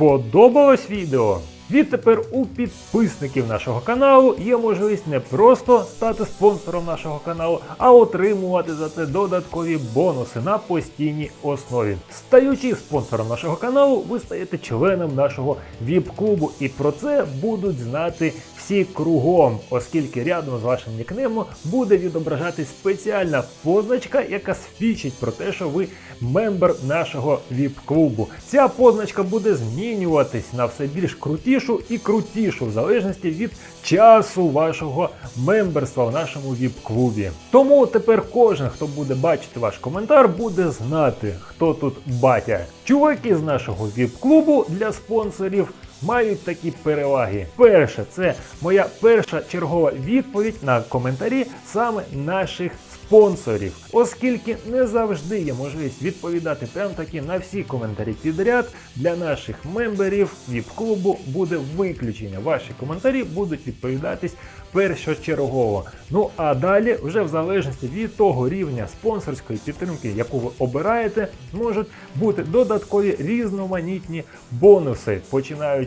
Сподобалось відео? Відтепер у підписників нашого каналу є можливість не просто стати спонсором нашого каналу, а отримувати за це додаткові бонуси на постійній основі. Стаючи спонсором нашого каналу, ви стаєте членом нашого ВІП-клубу, і про це будуть знати всі кругом, оскільки рядом з вашим нікнеймом буде відображатись спеціальна позначка, яка свідчить про те, що ви мембер нашого ВІП-клубу. Ця позначка буде змінюватись на все більш крутішу і крутішу, в залежності від часу вашого мемберства в нашому ВІП-клубі. Тому тепер кожен, хто буде бачити ваш коментар, буде знати, хто тут батя. Чуваки з нашого ВІП-клубу для спонсорів мають такі переваги. Перше, це моя перша чергова відповідь на коментарі саме наших спонсорів, оскільки не завжди є можливість відповідати прям таки на всі коментарі підряд. Для наших мемберів ВІП-клубу буде виключення. Ваші коментарі будуть відповідатись першочергово. Ну а далі, вже в залежності від того рівня спонсорської підтримки, яку ви обираєте, можуть бути додаткові різноманітні бонуси,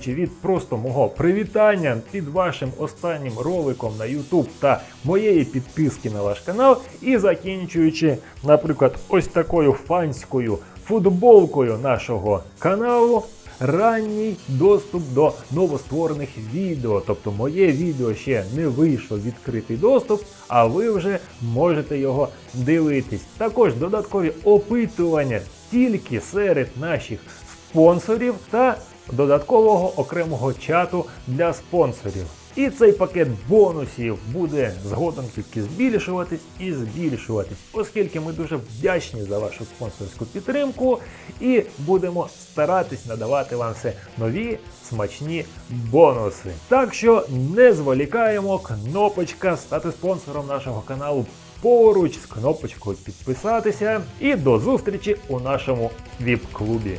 починаючи від просто мого привітання під вашим останнім роликом на YouTube та моєї підписки на ваш канал, і закінчуючи, наприклад, ось такою фанською футболкою нашого каналу. Ранній доступ до новостворених відео, тобто моє відео ще не вийшло в відкритий доступ, а ви вже можете його дивитись. Також додаткові опитування тільки серед наших спонсорів та додаткового окремого чату для спонсорів. І цей пакет бонусів буде згодом тільки збільшуватись і збільшуватись, оскільки ми дуже вдячні за вашу спонсорську підтримку і будемо старатись надавати вам все нові смачні бонуси. Так що не зволікаємо, кнопочка стати спонсором нашого каналу поруч з кнопочкою підписатися. І до зустрічі у нашому ВІП-клубі.